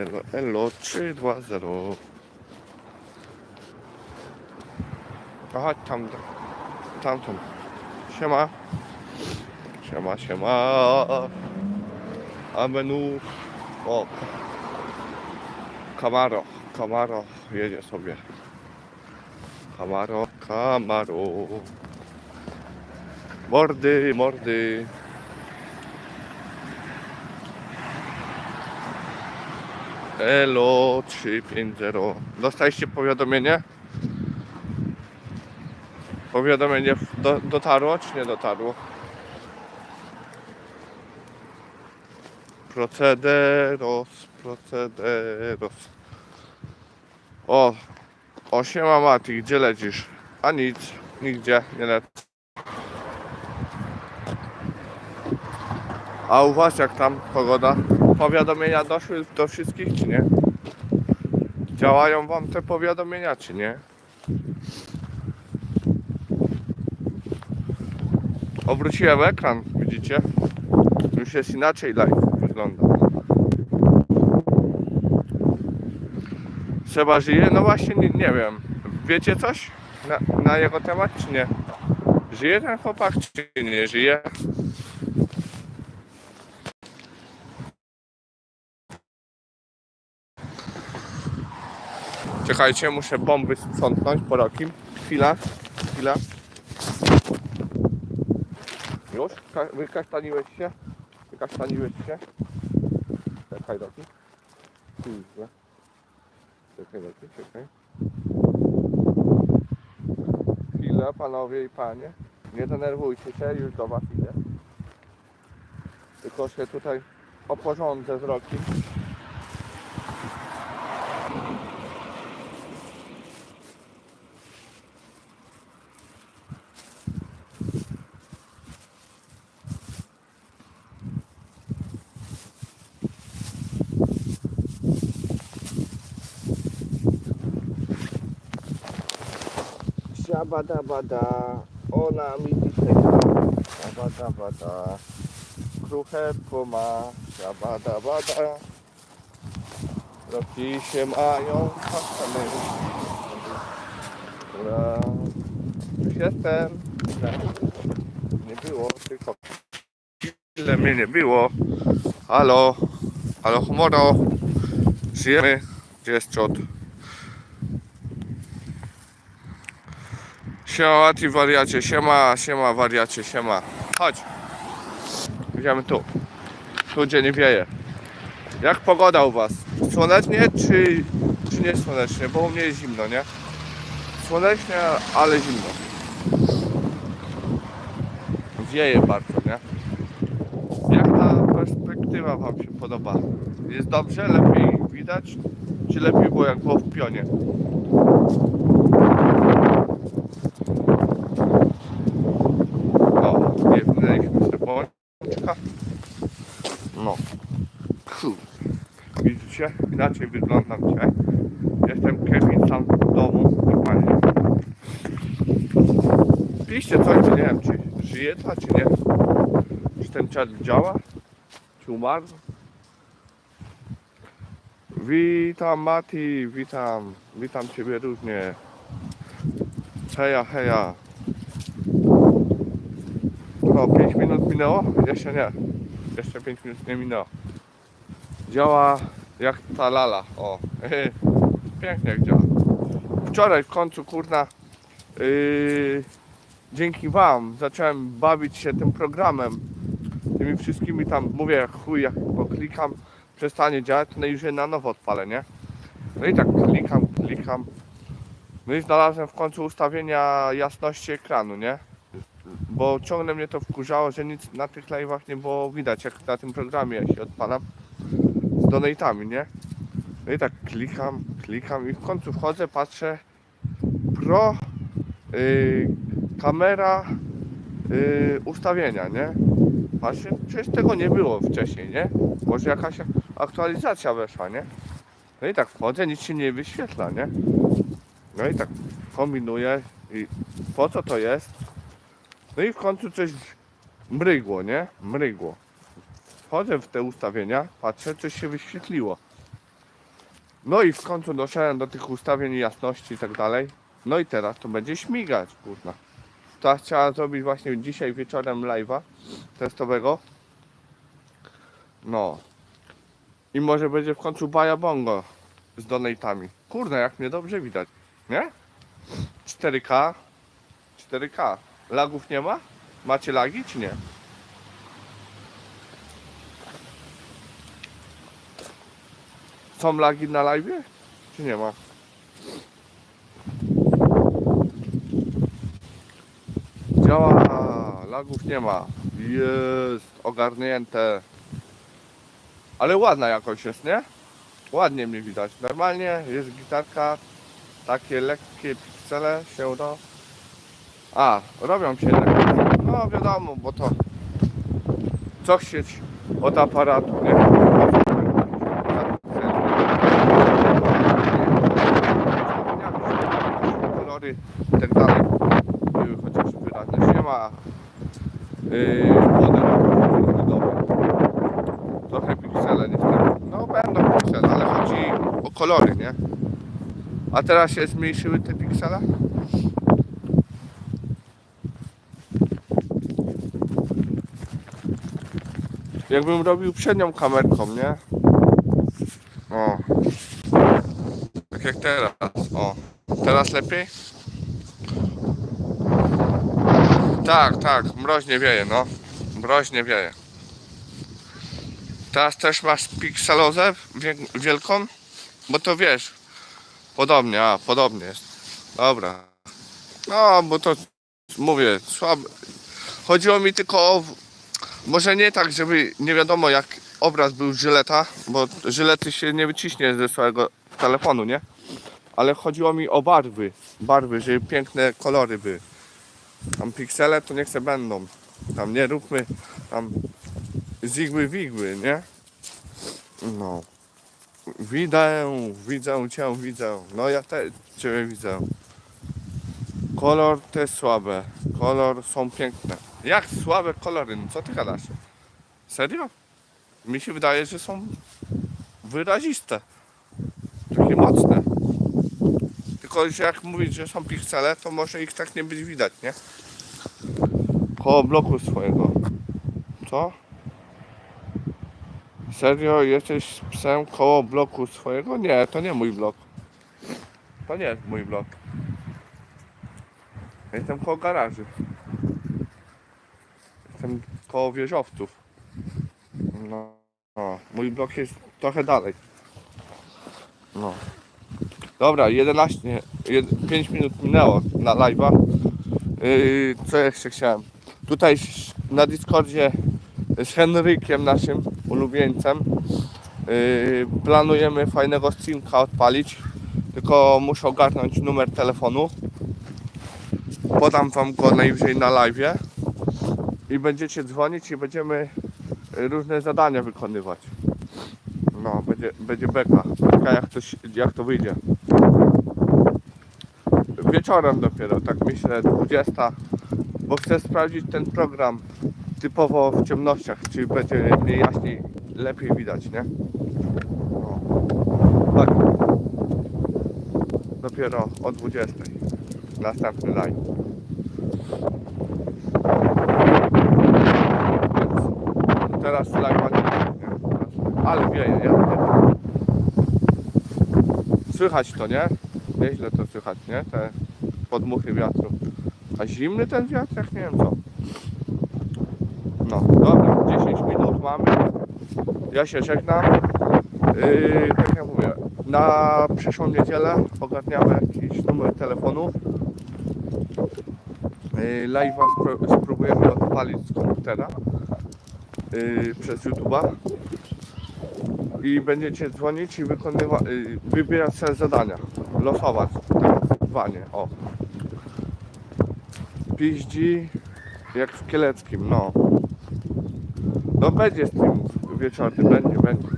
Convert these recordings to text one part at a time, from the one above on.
Elo, elo 320. A chodź tam, tamtą. Siema. Siema, siema. A menu. O. Camaro, Camaro jedzie sobie. Camaro, Camaro. Mordy, mordy. Elo 350. Dostaliście powiadomienie? Powiadomienie do, dotarło czy nie dotarło? Procederos, procederos. O, o siema Mati, gdzie lecisz? A nic, nigdzie nie lecę. A u was jak tam pogoda? Powiadomienia doszły do wszystkich czy nie? Działają wam te powiadomienia czy nie? Obróciłem ekran, widzicie? Już jest inaczej live wygląda. Seba żyje? No właśnie nie, nie wiem. Wiecie coś na, na jego temat czy nie? Żyje ten chłopak czy nie żyje? Czekajcie, muszę bomby sprzątnąć po rokim. Chwila, chwila. Już? Ka- Wykasztaniłeś się? Wykasztaniłeś się? Czekaj, Roki. Chwilę. Czekaj, Roki, czekaj. Chwilę, panowie i panie. Nie denerwujcie się, już do was idę. Tylko się tutaj oporządzę z Rokiem. Siabadabada, ona mi dzisiaj Siabadabada, kruchewko ma, siabadabada. Roki się mają, patrzamy. Ura. Już jestem. Nie było, tylko ile mnie nie było. Halo, halo humoro. Żyjemy. Gdzie jest czot? Siema wariacie, siema, siema wariacie, siema. Chodź. Idziemy tu. Tu gdzie nie wieje. Jak pogoda u was? Słonecznie czy, czy nie słonecznie? Bo u mnie jest zimno, nie? Słonecznie, ale zimno. Wieje bardzo, nie? Jak ta perspektywa wam się podoba? Jest dobrze? Lepiej widać? Czy lepiej było jak było w pionie? O, nie wynęliśmy sobie bączka. No. Kur. Widzicie? Inaczej wyglądam dzisiaj. Jestem Kevin sam w domu. Normalnie. Piszcie coś, nie wiem, czy żyje ta, czy nie. Czy ten czat działa? Czy umarł? Witam Mati, witam. Witam Ciebie różnie. Heja, heja. No, 5 minut minęło? Jeszcze nie. Jeszcze 5 minut nie minęło. Działa jak ta lala. O, pięknie jak działa. Wczoraj w końcu, kurna, yy, dzięki Wam zacząłem bawić się tym programem. Tymi wszystkimi tam, mówię jak chuj, jak poklikam, przestanie działać, to już je na nowo odpalę, nie? No i tak klikam, klikam. No i znalazłem w końcu ustawienia jasności ekranu, nie? Bo ciągle mnie to wkurzało, że nic na tych live'ach nie było widać, jak na tym programie ja się odpalam z donatami, nie? No i tak klikam, klikam i w końcu wchodzę, patrzę pro yy, kamera yy, ustawienia, nie? Patrzę, przecież tego nie było wcześniej, nie? Może jakaś aktualizacja weszła, nie? No i tak wchodzę, nic się nie wyświetla, nie? No i tak kombinuję i po co to jest? No i w końcu coś mrygło, nie? Mrygło. Wchodzę w te ustawienia, patrzę, coś się wyświetliło. No i w końcu doszedłem do tych ustawień jasności i tak dalej. No i teraz to będzie śmigać, kurna. To chciałem zrobić właśnie dzisiaj wieczorem live'a testowego. No. I może będzie w końcu baja bongo z donatami. Kurde, jak mnie dobrze widać, nie? 4K. 4K. Lagów nie ma? Macie lagi czy nie? Są lagi na live? Czy nie ma? Działa, lagów nie ma. Jest, ogarnięte. Ale ładna jakoś jest, nie? Ładnie mnie widać. Normalnie jest gitarka, takie lekkie piksele się do... A, robią się lekkie. No wiadomo, bo to co chcieć od aparatu, nie? Kolory i tak dalej były chociaż wyraźne. Już nie ma yy, modelu domy. Trochę piksele niestety. No będą piksele, ale chodzi o kolory, nie? A teraz się zmniejszyły te piksele? Jakbym robił przednią kamerką, nie? O. Tak jak teraz. O. Teraz lepiej? Tak, tak. Mroźnie wieje, no. Mroźnie wieje. Teraz też masz pikselozę wie- wielką? Bo to wiesz. Podobnie, a podobnie jest. Dobra. No, bo to mówię, słabe. Chodziło mi tylko o. Może nie tak, żeby nie wiadomo jak obraz był żyleta, bo żylety się nie wyciśnie ze swojego telefonu, nie? Ale chodziło mi o barwy. Barwy, żeby piękne kolory były. Tam piksele to niech se będą. Tam nie róbmy tam zigły wigły, nie? No. Widzę, widzę cię, widzę. No ja też ciebie widzę. Kolor te słabe. Kolor są piękne. Jak słabe kolory? No co ty gadasz? Serio? Mi się wydaje, że są wyraziste. Takie mocne. Tylko, że jak mówić, że są piksele, to może ich tak nie być widać, nie? Koło bloku swojego. Co? Serio? Jesteś psem koło bloku swojego? Nie, to nie mój blok. To nie jest mój blok. Jestem koło garaży. Jestem koło wieżowców. No, no. Mój blok jest trochę dalej. No. Dobra, 11, 5 minut minęło na live'a. Yy, co jeszcze chciałem? Tutaj na Discordzie z Henrykiem, naszym ulubieńcem, yy, planujemy fajnego streamka odpalić. Tylko muszę ogarnąć numer telefonu. Podam wam go najwyżej na live'ie. I będziecie dzwonić i będziemy y, różne zadania wykonywać. No, będzie, będzie beka. Beka jak się- jak to wyjdzie. Wieczorem dopiero, tak myślę, 20. Bo chcę sprawdzić ten program typowo w ciemnościach, czy będzie jaśniej, lepiej widać, nie? No. Tak. Dopiero o 20. Następny live. Teraz live'a nie? Ale wieje, ja. Słychać to, nie? Nieźle to słychać, nie? Te podmuchy wiatru. A zimny ten wiatr, jak nie wiem co. No, dobra, 10 minut mamy. Ja się żegnam. Yy, tak jak mówię, na przyszłą niedzielę ogarniamy jakiś numer telefonu. Yy, live'a spró- spróbujemy odpalić z komputera yy, przez YouTube'a i będziecie dzwonić i wykonywać, yy, wybierać sobie zadania, losować zwanie, o. Piździ jak w Kieleckim, no. No będzie stream wieczorny, będzie, będzie.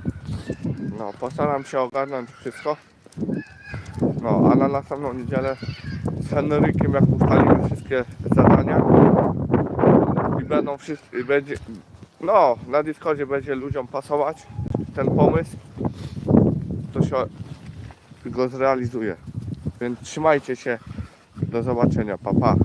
No, postaram się ogarnąć wszystko. No, a na następną niedzielę z Henrykiem, jak ustalimy wszystkie zadania i będą wszyscy, będzie, no, na Discordzie będzie ludziom pasować ten pomysł, to się go zrealizuje. Więc trzymajcie się. Do zobaczenia. Pa, pa.